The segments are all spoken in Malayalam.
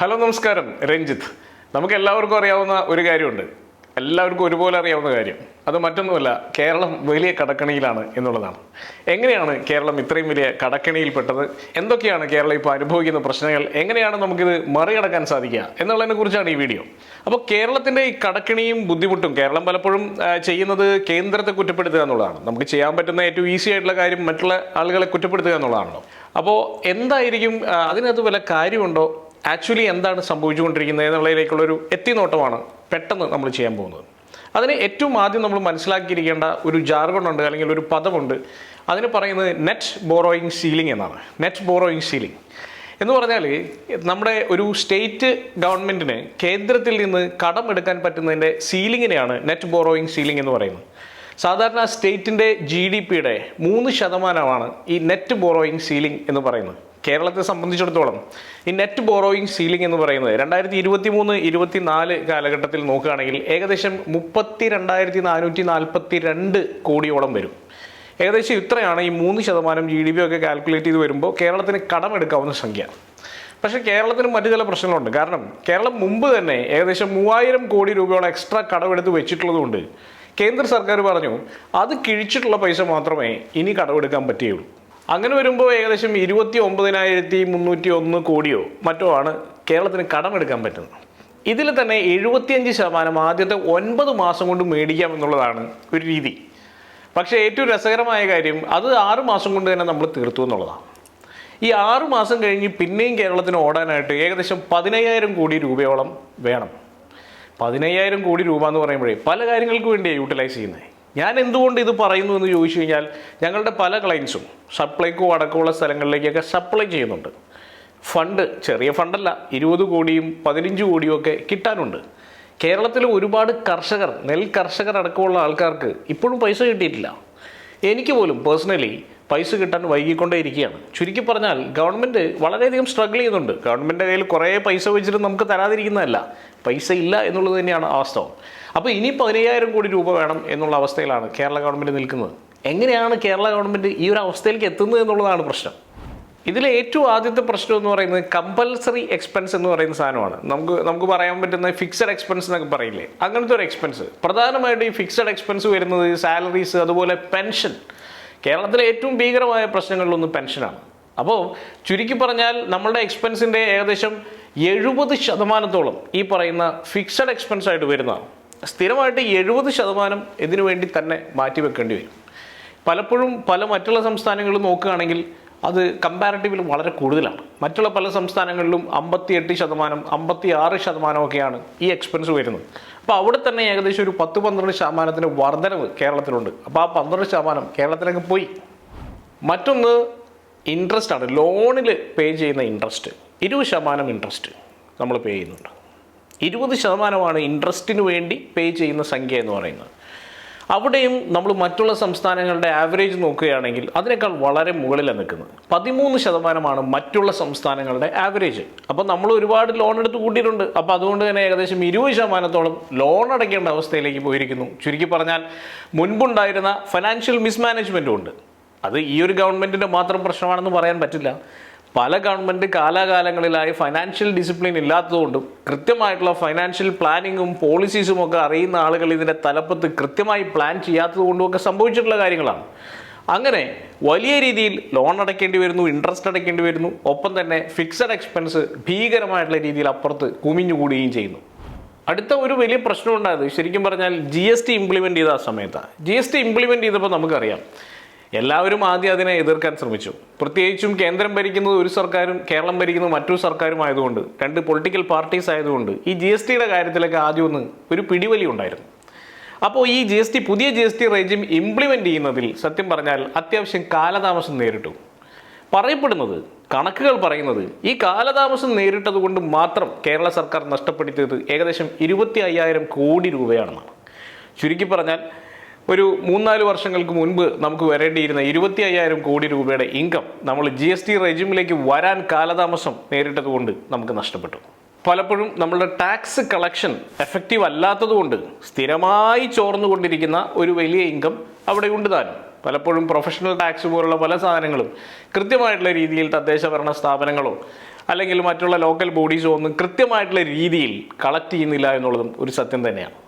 ഹലോ നമസ്കാരം. രഞ്ജിത്ത്. നമുക്ക് എല്ലാവർക്കും അറിയാവുന്ന ഒരു കാര്യമുണ്ട്. എല്ലാവർക്കും ഒരുപോലെ അറിയാവുന്ന കാര്യം. അത് മറ്റൊന്നുമല്ല കേരളം വലിയ കടക്കണിയിലാണ് എന്നുള്ളതാണ്. എങ്ങനെയാണ് കേരളം ഇത്രയും വലിയ കടക്കണിയിൽപ്പെട്ടത്? എന്തൊക്കെയാണ് കേരളം ഇപ്പോൾ അനുഭവിക്കുന്ന പ്രശ്നങ്ങൾ? എങ്ങനെയാണ് നമുക്കിത് മറികടക്കാൻ സാധിക്കുക എന്നുള്ളതിനെ കുറിച്ചാണ് ഈ വീഡിയോ. അപ്പോൾ കേരളത്തിന്റെ ഈ കടക്കണിയും ബുദ്ധിമുട്ടും കേരളം പലപ്പോഴും ചെയ്യുന്നത് കേന്ദ്രത്തെ കുറ്റപ്പെടുത്തുക എന്നുള്ളതാണ്. നമുക്ക് ചെയ്യാൻ പറ്റുന്ന ഏറ്റവും ഈസി ആയിട്ടുള്ള കാര്യം മറ്റുള്ള ആളുകളെ കുറ്റപ്പെടുത്തുക എന്നുള്ളതാണല്ലോ. അപ്പോൾ എന്തായിരിക്കും അതിനകത്ത് വല്ല കാര്യമുണ്ടോ? ആക്ച്വലി എന്താണ് സംഭവിച്ചുകൊണ്ടിരിക്കുന്നത് എന്നുള്ളതിലേക്കുള്ളൊരു എത്തിനോട്ടമാണ് പെട്ടെന്ന് നമ്മൾ ചെയ്യാൻ പോകുന്നത്. അതിന് ഏറ്റവും ആദ്യം നമ്മൾ മനസ്സിലാക്കിയിരിക്കേണ്ട ഒരു ജാർഗൺ ഉണ്ട് അല്ലെങ്കിൽ ഒരു പദമുണ്ട്. അതിന് പറയുന്നത് നെറ്റ് ബോറോയിങ് സീലിംഗ് എന്നാണ്. നെറ്റ് ബോറോയിങ് സീലിംഗ് എന്ന് പറഞ്ഞാൽ നമ്മുടെ ഒരു സ്റ്റേറ്റ് ഗവൺമെന്റിന് കേന്ദ്രത്തിൽ നിന്ന് കടം എടുക്കാൻ പറ്റുന്നതിന്റെ സീലിങ്ങിനെയാണ് നെറ്റ് ബോറോയിങ് സീലിംഗ് എന്ന് പറയുന്നത്. സാധാരണ സ്റ്റേറ്റിന്റെ ജി ഡി പിയുടെ മൂന്ന് ശതമാനമാണ് ഈ നെറ്റ് ബോറോയിങ് സീലിംഗ് എന്ന് പറയുന്നത്. കേരളത്തെ സംബന്ധിച്ചിടത്തോളം ഈ നെറ്റ് ബോറോയിങ് സീലിംഗ് എന്ന് പറയുന്നത് രണ്ടായിരത്തി ഇരുപത്തി മൂന്ന് ഇരുപത്തി നാല് കാലഘട്ടത്തിൽ നോക്കുകയാണെങ്കിൽ ഏകദേശം മുപ്പത്തി രണ്ടായിരത്തി നാനൂറ്റി നാൽപ്പത്തി രണ്ട് കോടിയോളം വരും. ഏകദേശം ഇത്രയാണ് ഈ മൂന്ന് ശതമാനം ജി ഡി പി ഒക്കെ കാൽക്കുലേറ്റ് ചെയ്ത് വരുമ്പോൾ കേരളത്തിന് കടമെടുക്കാവുന്ന സംഖ്യ. പക്ഷേ കേരളത്തിന് മറ്റു ചില പ്രശ്നങ്ങളുണ്ട്. കാരണം കേരളം മുമ്പ് തന്നെ ഏകദേശം മൂവായിരം കോടി രൂപയോളം എക്സ്ട്രാ കടമെടുത്ത് വെച്ചിട്ടുള്ളതുകൊണ്ട് കേന്ദ്ര സർക്കാർ പറഞ്ഞു അത് കിഴിച്ചിട്ടുള്ള പൈസ മാത്രമേ ഇനി കടമെടുക്കാൻ പറ്റുകയുള്ളൂ. അങ്ങനെ വരുമ്പോൾ ഏകദേശം ഇരുപത്തി ഒമ്പതിനായിരത്തി മുന്നൂറ്റി ഒന്ന് കോടിയോ മറ്റോ ആണ് കേരളത്തിന് കടമെടുക്കാൻ പറ്റുന്നത്. ഇതിൽ തന്നെ എഴുപത്തിയഞ്ച് ശതമാനം ആദ്യത്തെ ഒൻപത് മാസം കൊണ്ട് മേടിക്കാം എന്നുള്ളതാണ് ഒരു രീതി. പക്ഷേ ഏറ്റവും രസകരമായ കാര്യം അത് ആറ് മാസം കൊണ്ട് തന്നെ നമ്മൾ തീർത്തു എന്നുള്ളതാണ്. ഈ ആറ് മാസം കഴിഞ്ഞ് പിന്നെയും കേരളത്തിന് ഓടാനായിട്ട് ഏകദേശം പതിനയ്യായിരം കോടി രൂപയോളം വേണം. പതിനയ്യായിരം കോടി രൂപ എന്ന് പറയുമ്പോഴേ പല കാര്യങ്ങൾക്ക് വേണ്ടിയാണ് യൂട്ടിലൈസ് ചെയ്യുന്നത് ഞാൻ എന്തുകൊണ്ട് ഇത് പറയുന്നു എന്ന് ചോദിച്ചു കഴിഞ്ഞാൽ ഞങ്ങളുടെ പല ക്ലയൻസും സപ്ലൈക്കോ അടക്കമുള്ള സ്ഥലങ്ങളിലേക്കൊക്കെ സപ്ലൈ ചെയ്യുന്നുണ്ട്. ഫണ്ട് ചെറിയ ഫണ്ടല്ല ഇരുപത് കോടിയും പതിനഞ്ച് കോടിയും ഒക്കെ കിട്ടാനുണ്ട്. കേരളത്തിലെ ഒരുപാട് കർഷകർ നെൽ കർഷകർ അടക്കമുള്ള ആൾക്കാർക്ക് ഇപ്പോഴും പൈസ കിട്ടിയിട്ടില്ല. എനിക്ക് പോലും പേഴ്സണലി പൈസ കിട്ടാൻ വൈകിക്കൊണ്ടേ ഇരിക്കുകയാണ്. ചുരുക്കി പറഞ്ഞാൽ ഗവൺമെന്റ് വളരെയധികം സ്ട്രഗിൾ ചെയ്യുന്നുണ്ട്. ഗവൺമെന്റ് കയ്യിൽ കുറേ പൈസ വെച്ചിട്ട് നമുക്ക് തരാതിരിക്കുന്നതല്ല. പൈസ ഇല്ല എന്നുള്ളത് തന്നെയാണ് വാസ്തവം. അപ്പോൾ ഇനി പതിനയ്യായിരം കോടി രൂപ വേണം എന്നുള്ള അവസ്ഥയിലാണ് കേരള ഗവൺമെന്റ് നിൽക്കുന്നത്. എങ്ങനെയാണ് കേരള ഗവൺമെന്റ് ഈ ഒരു അവസ്ഥയിലേക്ക് എത്തുന്നത് എന്നുള്ളതാണ് പ്രശ്നം. ഇതിലെ ഏറ്റവും ആദ്യത്തെ പ്രശ്നം എന്ന് പറയുന്നത് കമ്പൽസറി എക്സ്പെൻസ് എന്ന് പറയുന്ന സാധനമാണ്. നമുക്ക് നമുക്ക് പറയാൻ പറ്റുന്ന ഫിക്സഡ് എക്സ്പെൻസ് എന്നൊക്കെ പറയില്ലേ? അങ്ങനത്തെ ഒരു എക്സ്പെൻസ് പ്രധാനമായിട്ടും ഈ ഫിക്സഡ് എക്സ്പെൻസ് വരുന്നത് സാലറീസ് അതുപോലെ പെൻഷൻ കേരളത്തിലെ ഏറ്റവും ഭീകരമായ പ്രശ്നങ്ങളിലൊന്ന് പെൻഷനാണ്. അപ്പോൾ ചുരുക്കി പറഞ്ഞാൽ നമ്മളുടെ എക്സ്പെൻസിന്റെ ഏകദേശം എഴുപത് ശതമാനത്തോളം ഈ പറയുന്ന ഫിക്സഡ് എക്സ്പെൻസ് ആയിട്ട് വരുന്നതാണ്. സ്ഥിരമായിട്ട് എഴുപത് ശതമാനം ഇതിനു വേണ്ടി തന്നെ മാറ്റിവെക്കേണ്ടി വരും. പലപ്പോഴും പല മറ്റുള്ള സംസ്ഥാനങ്ങളും നോക്കുകയാണെങ്കിൽ അത് കമ്പാരിറ്റീവിൽ വളരെ കൂടുതലാണ്. മറ്റുള്ള പല സംസ്ഥാനങ്ങളിലും അമ്പത്തിയെട്ട് ശതമാനം അമ്പത്തി ആറ് ശതമാനമൊക്കെയാണ് ഈ എക്സ്പെൻസ് വരുന്നത്. അപ്പോൾ അവിടെ തന്നെ ഏകദേശം ഒരു പത്ത് പന്ത്രണ്ട് ശതമാനത്തിന് വർധനവ് കേരളത്തിലുണ്ട്. അപ്പോൾ ആ പന്ത്രണ്ട് ശതമാനം കേരളത്തിലേക്ക് പോയി. മറ്റൊന്ന് ഇൻട്രസ്റ്റ് ആണ്. ലോണിൽ പേ ചെയ്യുന്ന ഇൻട്രസ്റ്റ് ഇരുപത് ശതമാനം ഇൻട്രസ്റ്റ് നമ്മൾ പേ ചെയ്യുന്നുണ്ട്. ഇരുപത് ശതമാനമാണ് ഇൻട്രസ്റ്റിന് വേണ്ടി പേ ചെയ്യുന്ന സംഖ്യ എന്ന് പറയുന്നത്. അവിടെയും നമ്മൾ മറ്റുള്ള സംസ്ഥാനങ്ങളുടെ ആവറേജ് നോക്കുകയാണെങ്കിൽ അതിനേക്കാൾ വളരെ മുകളിലാണ് നിൽക്കുന്നത്. പതിമൂന്ന് ശതമാനമാണ് മറ്റുള്ള സംസ്ഥാനങ്ങളുടെ ആവറേജ് അപ്പോൾ നമ്മൾ ഒരുപാട് ലോൺ എടുത്ത് കൂട്ടിയിട്ടുണ്ട്. അപ്പോൾ അതുകൊണ്ട് തന്നെ ഏകദേശം ഇരുപത് ശതമാനത്തോളം ലോൺ അടയ്ക്കേണ്ട അവസ്ഥയിലേക്ക് പോയിരിക്കുന്നു. ചുരുക്കി പറഞ്ഞാൽ മുൻപുണ്ടായിരുന്ന ഫൈനാൻഷ്യൽ മിസ്മാനേജ്മെന്റും ഉണ്ട്. അത് ഈ ഒരു ഗവൺമെന്റിന്റെ മാത്രം പ്രശ്നമാണെന്ന് പറയാൻ പറ്റില്ല. പല ഗവൺമെന്റ് കാലാകാലങ്ങളിലായി ഫൈനാൻഷ്യൽ ഡിസിപ്ലിൻ ഇല്ലാത്തതുകൊണ്ടും കൃത്യമായിട്ടുള്ള ഫൈനാൻഷ്യൽ പ്ലാനിങ്ങും പോളിസീസും ഒക്കെ അറിയുന്ന ആളുകൾ ഇതിന്റെ തലപ്പത്ത് കൃത്യമായി പ്ലാൻ ചെയ്യാത്തതുകൊണ്ടും ഒക്കെ സംഭവിച്ചിട്ടുള്ള കാര്യങ്ങളാണ്. അങ്ങനെ വലിയ രീതിയിൽ ലോൺ അടയ്ക്കേണ്ടി വരുന്നു ഇൻട്രസ്റ്റ് അടയ്ക്കേണ്ടി വരുന്നു ഒപ്പം തന്നെ ഫിക്സഡ് എക്സ്പെൻസ് ഭീകരമായിട്ടുള്ള രീതിയിൽ അപ്പുറത്ത് കുമിഞ്ഞുകൂടുകയും ചെയ്യുന്നു. അടുത്ത ഒരു വലിയ പ്രശ്നം ഉണ്ടായത് ശരിക്കും പറഞ്ഞാൽ ജി എസ് ടി ഇംപ്ലിമെന്റ് ചെയ്ത ആ സമയത്താണ് ജി എസ് ടി ഇംപ്ലിമെന്റ് ചെയ്തപ്പോൾ നമുക്കറിയാം. എല്ലാവരും ആദ്യം അതിനെ എതിർക്കാൻ ശ്രമിച്ചു. പ്രത്യേകിച്ചും കേന്ദ്രം ഭരിക്കുന്നത് ഒരു സർക്കാരും കേരളം ഭരിക്കുന്നത് മറ്റൊരു സർക്കാരും ആയതുകൊണ്ട് രണ്ട് പൊളിറ്റിക്കൽ പാർട്ടീസ് ആയതുകൊണ്ട് ഈ ജി എസ് ടിയുടെ കാര്യത്തിലൊക്കെ ആദ്യം ഒന്ന് ഒരു പിടിവലി ഉണ്ടായിരുന്നു. അപ്പോൾ ഈ ജി എസ് ടി പുതിയ G S T regime implement ചെയ്യുന്നതിൽ സത്യം പറഞ്ഞാൽ അത്യാവശ്യം കാലതാമസം നേരിട്ടു. പറയപ്പെടുന്നത് കണക്കുകൾ പറയുന്നത് ഈ കാലതാമസം നേരിട്ടത് കൊണ്ട് മാത്രം കേരള സർക്കാർ നഷ്ടപ്പെടുത്തിയത് ഏകദേശം ഇരുപത്തി അയ്യായിരം കോടി രൂപയാണെന്നാണ്. ചുരുക്കി പറഞ്ഞാൽ ഒരു മൂന്നാൽ വർഷങ്ങൾക്ക് മുൻപ് നമുക്ക് വരേണ്ടിയിരുന്ന ഇരുപത്തി അയ്യായിരം കോടി രൂപയുടെ ഇൻകം നമ്മൾ ജി എസ് ടി റെജിമിലേക്ക് വരാൻ കാലതാമസം നേരിട്ടതുകൊണ്ട് നമുക്ക് നഷ്ടപ്പെട്ടു. പലപ്പോഴും നമ്മളുടെ ടാക്സ് കളക്ഷൻ എഫക്റ്റീവ് അല്ലാത്തതുകൊണ്ട് സ്ഥിരമായി ചോർന്നുകൊണ്ടിരിക്കുന്ന ഒരു വലിയ ഇൻകം അവിടെ ഉണ്ട് താനും പലപ്പോഴും പ്രൊഫഷണൽ ടാക്സ് പോലുള്ള പല സാധനങ്ങളും കൃത്യമായിട്ടുള്ള രീതിയിൽ തദ്ദേശ ഭരണ സ്ഥാപനങ്ങളോ അല്ലെങ്കിൽ മറ്റുള്ള ലോക്കൽ ബോഡീസോ ഒന്നും കൃത്യമായിട്ടുള്ള രീതിയിൽ കളക്ട് ചെയ്യുന്നില്ല എന്നുള്ളതും ഒരു സത്യം തന്നെയാണ്.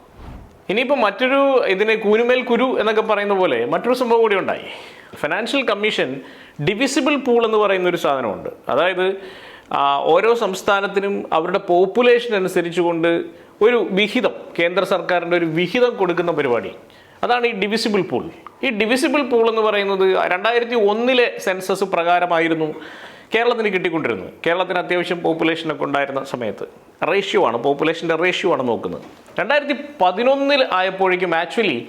ഇനിയിപ്പോൾ മറ്റൊരു ഇതിന് കൂനുമേൽ കുരു എന്നൊക്കെ പറയുന്ന പോലെ മറ്റൊരു സംഭവം കൂടി ഉണ്ടായി. ഫിനാൻഷ്യൽ കമ്മീഷൻ ഡിവിസിബിൾ പൂൾ എന്ന് പറയുന്ന ഒരു സാധനമുണ്ട്. അതായത് ഓരോ സംസ്ഥാനത്തിനും അവരുടെ പോപ്പുലേഷൻ അനുസരിച്ചുകൊണ്ട് ഒരു വിഹിതം കേന്ദ്ര സർക്കാരിന്റെ ഒരു വിഹിതം കൊടുക്കുന്ന പരിപാടി. അതാണ് ഈ ഡിവിസിബിൾ പൂൾ ഈ ഡിവിസിബിൾ പൂൾ എന്ന് പറയുന്നത് രണ്ടായിരത്തി ഒന്നിലെ സെൻസസ് പ്രകാരമായിരുന്നു. കേരളത്തിന് കിട്ടിക്കൊണ്ടിരുന്നത് കേരളത്തിന് അത്യാവശ്യം പോപ്പുലേഷനൊക്കെ ഉണ്ടായിരുന്ന സമയത്ത്. റേഷ്യോ ആണ് പോപ്പുലേഷന്റെ റേഷ്യോ ആണ് നോക്കുന്നത്. രണ്ടായിരത്തി പതിനൊന്നിൽ ആയപ്പോഴേക്കും ആക്ച്വലി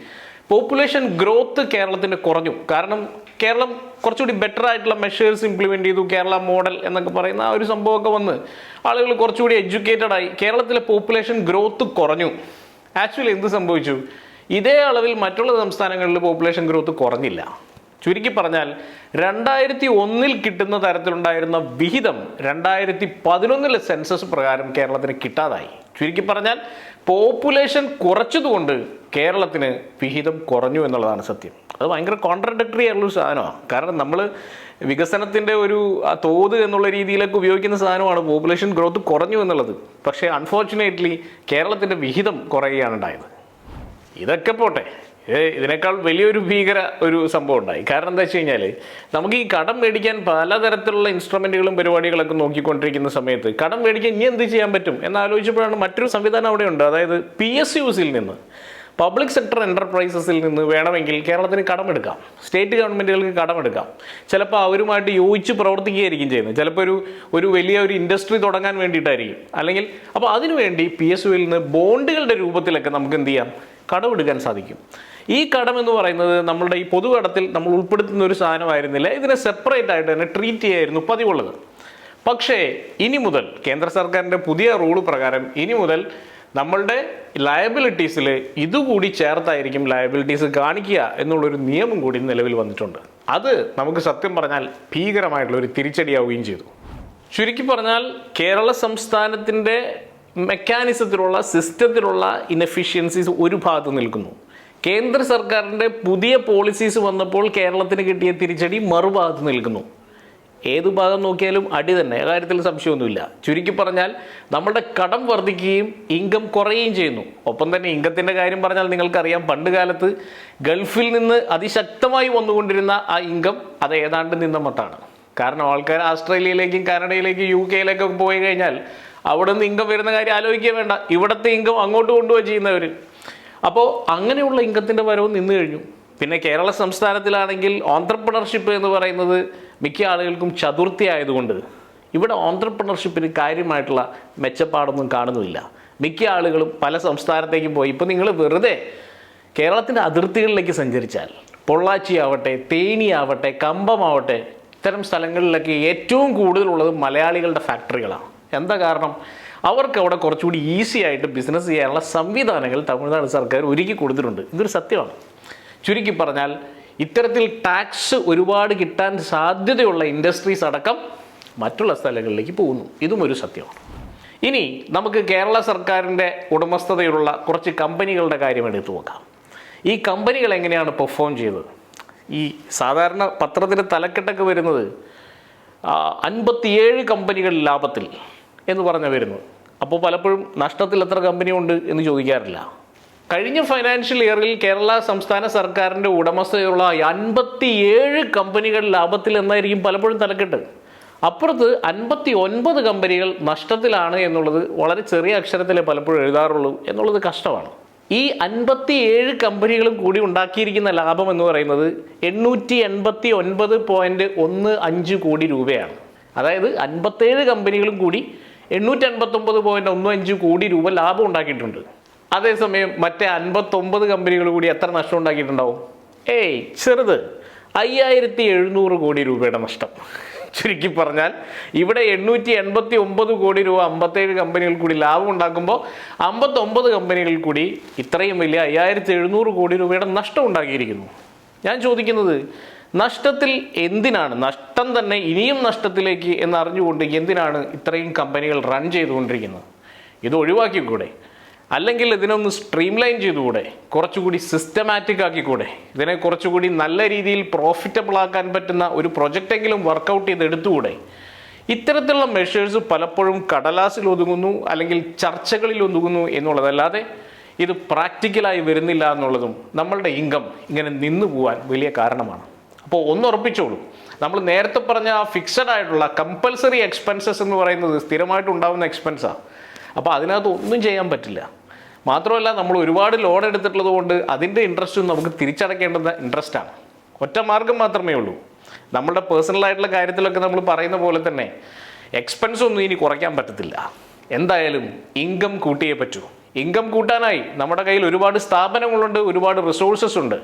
പോപ്പുലേഷൻ ഗ്രോത്ത് കേരളത്തിന് കുറഞ്ഞു. കാരണം കേരളം കുറച്ചുകൂടി ബെറ്റർ ആയിട്ടുള്ള മെഷേഴ്സ് ഇംപ്ലിമെന്റ് ചെയ്തു. കേരള മോഡൽ എന്നൊക്കെ പറയുന്ന ആ ഒരു സംഭവമൊക്കെ വന്ന് ആളുകൾ കുറച്ചുകൂടി എഡ്യൂക്കേറ്റഡ് ആയി. കേരളത്തിലെ പോപ്പുലേഷൻ ഗ്രോത്ത് കുറഞ്ഞു. ആക്ച്വലി എന്ത് സംഭവിച്ചു? ഇതേ അളവിൽ മറ്റുള്ള സംസ്ഥാനങ്ങളിൽ പോപ്പുലേഷൻ ഗ്രോത്ത് കുറഞ്ഞില്ല. ചുരുക്കി പറഞ്ഞാൽ രണ്ടായിരത്തി ഒന്നിൽ കിട്ടുന്ന തരത്തിലുണ്ടായിരുന്ന വിഹിതം രണ്ടായിരത്തി പതിനൊന്നിലെ സെൻസസ് പ്രകാരം കേരളത്തിന് കിട്ടാതായി. ചുരുക്കി പറഞ്ഞാൽ പോപ്പുലേഷൻ കുറച്ചതുകൊണ്ട് കേരളത്തിന് വിഹിതം കുറഞ്ഞു എന്നുള്ളതാണ് സത്യം. അത് ഭയങ്കര കോൺട്രഡക്ടറി ആയിട്ടുള്ളൊരു സാധനമാണ്. കാരണം നമ്മൾ വികസനത്തിന്റെ ഒരു തോത് എന്നുള്ള രീതിയിലൊക്കെ ഉപയോഗിക്കുന്ന സാധനമാണ് പോപ്പുലേഷൻ ഗ്രോത്ത് കുറഞ്ഞു എന്നുള്ളത്. പക്ഷേ അൺഫോർച്ചുനേറ്റ്ലി കേരളത്തിന്റെ വിഹിതം കുറയുകയാണ് ഉണ്ടായത്. ഇതൊക്കെ പോട്ടെ. ഇതിനേക്കാൾ വലിയൊരു ഭീകര ഒരു സംഭവം ഉണ്ടായി. കാരണം എന്താ വെച്ച് കഴിഞ്ഞാൽ നമുക്ക് ഈ കടം മേടിക്കാൻ പലതരത്തിലുള്ള ഇൻസ്ട്രുമെന്റുകളും പരിപാടികളൊക്കെ നോക്കിക്കൊണ്ടിരിക്കുന്ന സമയത്ത് കടം മേടിക്കാൻ ഇനി എന്ത് ചെയ്യാൻ പറ്റും എന്നാലോചിച്ചപ്പോഴാണ് മറ്റൊരു സംവിധാനം അവിടെ ഉണ്ട് അതായത് പി എസ് യുസിൽ നിന്ന് പബ്ലിക് സെക്ടർ എന്റർപ്രൈസസിൽ നിന്ന് വേണമെങ്കിൽ കേരളത്തിന് കടമെടുക്കാം സ്റ്റേറ്റ് ഗവൺമെന്റുകൾക്ക് കടമെടുക്കാം ചിലപ്പോൾ അവരുമായിട്ട് യോജിച്ച് പ്രവർത്തിക്കുകയായിരിക്കും ചെയ്യുന്നത്. ചിലപ്പോൾ ഒരു ഒരു വലിയ ഒരു ഇൻഡസ്ട്രി തുടങ്ങാൻ വേണ്ടിയിട്ടായിരിക്കും. അല്ലെങ്കിൽ അപ്പോൾ അതിനുവേണ്ടി പി എസ് യുവിൽ നിന്ന് ബോണ്ടുകളുടെ രൂപത്തിലൊക്കെ നമുക്ക് എന്ത് ചെയ്യാം? കടമെടുക്കാൻ സാധിക്കും. ഈ കടം എന്ന് പറയുന്നത് നമ്മളുടെ ഈ പൊതുകടത്തിൽ നമ്മൾ ഉൾപ്പെടുത്തുന്ന ഒരു സാധനമായിരുന്നില്ല. ഇതിനെ സെപ്പറേറ്റ് ആയിട്ട് തന്നെ ട്രീറ്റ് ചെയ്യായിരുന്നു പതിവുള്ളത്. പക്ഷേ ഇനി മുതൽ കേന്ദ്ര സർക്കാരിന്റെ പുതിയ റൂൾ പ്രകാരം ഇനി മുതൽ നമ്മളുടെ ലയബിലിറ്റീസിൽ ഇതുകൂടി ചേർത്തായിരിക്കും ലയബിലിറ്റീസ് കാണിക്കുക എന്നുള്ളൊരു നിയമം കൂടി നിലവിൽ വന്നിട്ടുണ്ട്. അത് നമുക്ക് സത്യം പറഞ്ഞാൽ ഭീകരമായിട്ടുള്ള ഒരു തിരിച്ചടിയാവുകയും ചെയ്തു. ചുരുക്കി പറഞ്ഞാൽ കേരള സംസ്ഥാനത്തിന്റെ മെക്കാനിസത്തിലുള്ള സിസ്റ്റത്തിലുള്ള ഇനഫിഷ്യൻസീസ് ഒരു ഭാഗത്ത് നിൽക്കുന്നു. കേന്ദ്ര സർക്കാരിന്റെ പുതിയ പോളിസീസ് വന്നപ്പോൾ കേരളത്തിന് കിട്ടിയ തിരിച്ചടി മറുഭാഗത്ത് നിൽക്കുന്നു. ഏത് ഭാഗം നോക്കിയാലും അടി തന്നെ. കാര്യത്തിൽ സംശയമൊന്നുമില്ല. ചുരുക്കി പറഞ്ഞാൽ നമ്മുടെ കടം വർദ്ധിക്കുകയും ഇൻകം കുറയുകയും ചെയ്യുന്നു. ഒപ്പം തന്നെ ഇൻകത്തിന്റെ കാര്യം പറഞ്ഞാൽ നിങ്ങൾക്കറിയാം പണ്ട് കാലത്ത് ഗൾഫിൽ നിന്ന് അതിശക്തമായി വന്നുകൊണ്ടിരുന്ന ആ ഇൻകം അത് ഏതാണ്ട് നിന്ന മട്ടാണ്. കാരണം ആൾക്കാർ ആസ്ട്രേലിയയിലേക്കും കാനഡയിലേക്കും യു കെയിലേക്കൊക്കെ പോയി കഴിഞ്ഞാൽ അവിടെ നിന്ന് ഇൻകം വരുന്ന കാര്യം ആലോചിക്കുക വേണ്ട. ഇവിടുത്തെ ഇൻകം അങ്ങോട്ട് കൊണ്ടുപോയി ചെയ്യുന്നവർ അപ്പോൾ അങ്ങനെയുള്ള ഇൻകത്തിന്റെ വരവ് നിന്ന് കഴിഞ്ഞു. പിന്നെ കേരള സംസ്ഥാനത്തിലാണെങ്കിൽ ഓൺട്രപ്രണർഷിപ്പ് എന്ന് പറയുന്നത് മിക്ക ആളുകൾക്കും ചതുർത്ഥി ആയതുകൊണ്ട് ഇവിടെ ഓൺട്രപ്രണർഷിപ്പിന് കാര്യമായിട്ടുള്ള മെച്ചപ്പാടൊന്നും കാണുന്നില്ല മിക്ക ആളുകളും പല സംസ്ഥാനത്തേക്കും പോയി. ഇപ്പോൾ നിങ്ങൾ വെറുതെ കേരളത്തിന്റെ അതിർത്തികളിലേക്ക് സഞ്ചരിച്ചാൽ പൊള്ളാച്ചി ആവട്ടെ തേനി ആവട്ടെ കമ്പമാവട്ടെ ഇത്തരം സ്ഥലങ്ങളിലൊക്കെ ഏറ്റവും കൂടുതലുള്ളത് മലയാളികളുടെ ഫാക്ടറികളാണ് എന്താ കാരണം? അവർക്ക് അവിടെ കുറച്ചുകൂടി ഈസി ആയിട്ട് ബിസിനസ് ചെയ്യാനുള്ള സംവിധാനങ്ങൾ തമിഴ്നാട് സർക്കാർ ഒരുക്കി കൊടുത്തിട്ടുണ്ട്. ഇതൊരു സത്യമാണ്. ചുരുക്കി പറഞ്ഞാൽ ഇത്തരത്തിൽ ടാക്സ് ഒരുപാട് കിട്ടാൻ സാധ്യതയുള്ള ഇൻഡസ്ട്രീസ് അടക്കം മറ്റുള്ള സ്ഥലങ്ങളിലേക്ക് പോകുന്നു. ഇതും ഒരു സത്യമാണ്. ഇനി നമുക്ക് കേരള സർക്കാരിന്റെ ഉടമസ്ഥതയിലുള്ള കുറച്ച് കമ്പനികളുടെ കാര്യം എടുത്തു നോക്കാം. ഈ കമ്പനികൾ എങ്ങനെയാണ് പെർഫോം ചെയ്തത്? ഈ സാധാരണ പത്രത്തിന് തലക്കെട്ടൊക്കെ വരുന്നത് അൻപത്തിയേഴ് കമ്പനികൾ ലാഭത്തിൽ എന്ന് പറഞ്ഞ വരുന്നത്. അപ്പോൾ പലപ്പോഴും നഷ്ടത്തിൽ എത്ര കമ്പനി ഉണ്ട് എന്ന് ചോദിക്കാറില്ല. കഴിഞ്ഞ ഫൈനാൻഷ്യൽ ഇയറിൽ കേരള സംസ്ഥാന സർക്കാരിന്റെ ഉടമസ്ഥതയുള്ള അൻപത്തിയേഴ് കമ്പനികൾ ലാഭത്തിൽ എന്നായിരിക്കും പലപ്പോഴും തലക്കെട്ട്. അപ്പുറത്ത് അൻപത്തി ഒൻപത് കമ്പനികൾ നഷ്ടത്തിലാണ് എന്നുള്ളത് വളരെ ചെറിയ അക്ഷരത്തിലേ പലപ്പോഴും എഴുതാറുള്ളൂ എന്നുള്ളത് കഷ്ടമാണ്. ഈ അൻപത്തിയേഴ് കമ്പനികളും കൂടി ഉണ്ടാക്കിയിരിക്കുന്ന ലാഭം എന്ന് പറയുന്നത് എണ്ണൂറ്റി എൺപത്തി ഒൻപത് പോയിന്റ് ഒന്ന് അഞ്ച് കോടി രൂപയാണ്. അതായത് അൻപത്തേഴ് കമ്പനികളും കൂടി എണ്ണൂറ്റി അൻപത്തൊമ്പത് പോയിന്റ് ഒന്ന് അഞ്ച് കോടി രൂപ ലാഭം ഉണ്ടാക്കിയിട്ടുണ്ട്. അതേസമയം മറ്റേ അൻപത്തൊമ്പത് കമ്പനികൾ കൂടി എത്ര നഷ്ടം ഉണ്ടാക്കിയിട്ടുണ്ടാവും? ഏയ് ചെറുത്. അയ്യായിരത്തി എഴുന്നൂറ് കോടി രൂപയുടെ നഷ്ടം. ചുരുക്കി പറഞ്ഞാൽ ഇവിടെ എണ്ണൂറ്റി എൺപത്തി ഒമ്പത് കോടി രൂപ അമ്പത്തേഴ് കമ്പനികൾ കൂടി ലാഭം ഉണ്ടാക്കുമ്പോൾ അമ്പത്തൊമ്പത് കമ്പനികൾ കൂടി ഇത്രയും വലിയ അയ്യായിരത്തി എഴുന്നൂറ് കോടി രൂപയുടെ നഷ്ടം ഉണ്ടാക്കിയിരിക്കുന്നു. ഞാൻ ചോദിക്കുന്നത് നഷ്ടത്തിൽ എന്തിനാണ്? നഷ്ടം തന്നെ ഇനിയും നഷ്ടത്തിലേക്ക് എന്നറിഞ്ഞുകൊണ്ട് എന്തിനാണ് ഇത്രയും കമ്പനികൾ റൺ ചെയ്തുകൊണ്ടിരിക്കുന്നത്? ഇത് ഒഴിവാക്കിക്കൂടെ? അല്ലെങ്കിൽ ഇതിനൊന്ന് സ്ട്രീം ലൈൻ ചെയ്തുകൂടെ? കുറച്ചുകൂടി സിസ്റ്റമാറ്റിക് ആക്കിക്കൂടെ? ഇതിനെ കുറച്ചുകൂടി നല്ല രീതിയിൽ പ്രോഫിറ്റബിൾ ആക്കാൻ പറ്റുന്ന ഒരു പ്രൊജക്റ്റെങ്കിലും വർക്കൗട്ട് ചെയ്ത് എടുത്തുകൂടെ ഇത്തരത്തിലുള്ള മെഷേഴ്സ് പലപ്പോഴും കടലാസിൽ ഒതുങ്ങുന്നു അല്ലെങ്കിൽ ചർച്ചകളിൽ ഒതുങ്ങുന്നു എന്നുള്ളതല്ലാതെ ഇത് പ്രാക്ടിക്കലായി വരുന്നില്ല എന്നുള്ളതും നമ്മളുടെ ഇൻകം ഇങ്ങനെ നിന്നു പോകാൻ വലിയ കാരണമാണ്. അപ്പോൾ ഒന്ന് ഉറപ്പിച്ചോളൂ നമ്മൾ നേരത്തെ പറഞ്ഞ ആ ഫിക്സഡ് ആയിട്ടുള്ള കമ്പൽസറി എക്സ്പെൻസസ് എന്ന് പറയുന്നത് സ്ഥിരമായിട്ട് ഉണ്ടാകുന്ന എക്സ്പെൻസാണ് അപ്പോൾ അതിനകത്ത് ഒന്നും ചെയ്യാൻ പറ്റില്ല. മാത്രമല്ല നമ്മൾ ഒരുപാട് ലോൺ എടുത്തിട്ടുള്ളത് കൊണ്ട് അതിന്റെ ഇൻട്രസ്റ്റും നമുക്ക് തിരിച്ചടക്കേണ്ടുന്ന ഇൻട്രസ്റ്റാണ് ഒറ്റ മാർഗം മാത്രമേ ഉള്ളൂ. നമ്മളുടെ പേഴ്സണൽ ആയിട്ടുള്ള കാര്യത്തിലൊക്കെ നമ്മൾ പറയുന്ന പോലെ തന്നെ എക്സ്പെൻസ് ഒന്നും ഇനി കുറയ്ക്കാൻ പറ്റത്തില്ല. എന്തായാലും ഇൻകം കൂട്ടിയേ പറ്റൂ. ഇൻകം കൂട്ടാനായി നമ്മുടെ കയ്യിൽ ഒരുപാട് സ്ഥാപനങ്ങളുണ്ട് ഒരുപാട് റിസോഴ്സസ് ഉണ്ട്.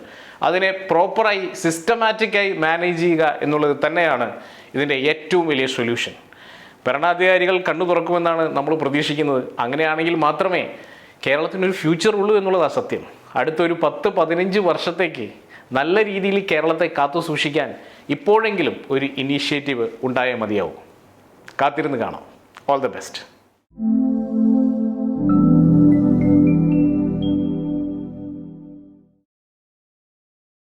അതിനെ പ്രോപ്പറായി സിസ്റ്റമാറ്റിക്കായി മാനേജ് ചെയ്യുക എന്നുള്ളത് തന്നെയാണ് ഇതിന്റെ ഏറ്റവും വലിയ സൊല്യൂഷൻ ഭരണാധികാരികൾ കണ്ണു തുറക്കുമെന്നാണ് നമ്മൾ പ്രതീക്ഷിക്കുന്നത്. അങ്ങനെയാണെങ്കിൽ മാത്രമേ കേരളത്തിനൊരു ഫ്യൂച്ചർ ഉള്ളൂ എന്നുള്ളതാണ് സത്യം അടുത്തൊരു പത്ത് പതിനഞ്ച് വർഷത്തേക്ക് നല്ല രീതിയിൽ കേരളത്തെ കാത്തു സൂക്ഷിക്കാൻ ഇപ്പോഴെങ്കിലും ഒരു ഇനീഷ്യേറ്റീവ് ഉണ്ടായാൽ മതിയാവും. കാത്തിരുന്ന് കാണാം. All the best